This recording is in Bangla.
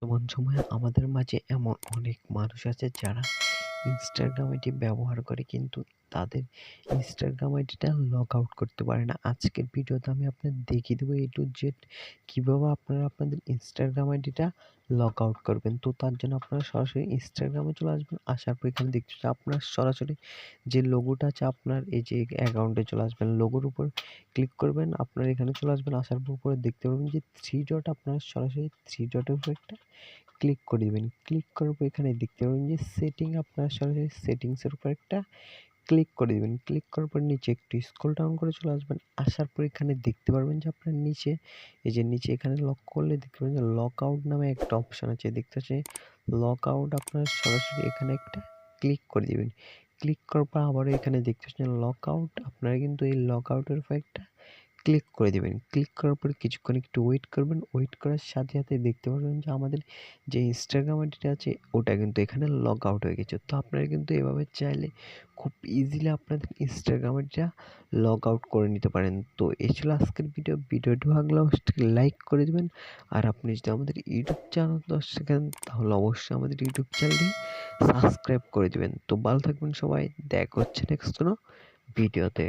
বর্তমান সময়ে আমাদের মাঝে এমন অনেক মানুষ আছে যারা ইনস্টাগ্রাম আইডি ব্যবহার করে কিন্তু তাদের ইনস্টাগ্রাম আইডিটা লগ আউট করতে পারে না। আজকের ভিডিওতে আমি আপনাদের দেখিয়ে দেবো এ টু জেড কীভাবে আপনারা আপনাদের ইনস্টাগ্রাম আইডিটা লগ আউট করবেন। তো তার জন্য আপনারা সরাসরি ইনস্টাগ্রামে চলে আসবেন। আসার পর এখানে দেখতে পাচ্ছেন আপনার সরাসরি যে লোগোটা আছে আপনার এই যে অ্যাকাউন্টে চলে আসবেন। লোগোর উপর ক্লিক করবেন, আপনার এখানে চলে আসবেন। আসার পর উপরে দেখতে পারবেন যে থ্রি ডট আপনারা সরাসরি থ্রি ডটের উপর একটা ক্লিক করে দেবেন। ক্লিক করার পর এখানে দেখতে পাবেন যে সেটিং আপনারা সরাসরি সেটিংসের উপর একটা ক্লিক করে দেবেন। ক্লিক করার পর নিচে একটু স্ক্রল ডাউন করে চলে আসবেন। আসার পর এখানে দেখতে পারবেন যে আপনার নিচে, এই যে নিচে এখানে লক করলে দেখতে পাবেন যে লক আউট নামে একটা অপশান আছে। দেখতে পাচ্ছি লক আউট আপনার সরাসরি এখানে একটা ক্লিক করে দেবেন। ক্লিক করার পর আবারও এখানে দেখতে পাচ্ছেন লক আউট আপনারা কিন্তু এই লক আউটের উপর একটা ক্লিক করে দেবেন। ক্লিক করার পরে কিছুক্ষণ একটু ওয়েট করবেন। ওয়েট করার সাথে সাথে দেখতে পারবেন যে আমাদের যে ইনস্টাগ্রাম আইডিটা আছে, ওটা কিন্তু এখানে লগ আউট হয়ে গেছে। তো আপনারা কিন্তু এভাবে চাইলে খুব ইজিলি আপনাদের ইনস্টাগ্রাম আইডিটা লগ আউট করে নিতে পারেন। তো এই ছিল আজকের ভিডিও ভিডিওটি ভালো লাগলে অবশ্যই লাইক করে দেবেন। আর আপনি যদি আমাদের ইউটিউব চ্যানেল দর্শকেন তাহলে অবশ্যই আমাদের ইউটিউব চ্যানেলটি সাবস্ক্রাইব করে দেবেন। তো ভালো থাকবেন সবাই। দেখা হচ্ছে নেক্সট কোনো ভিডিওতে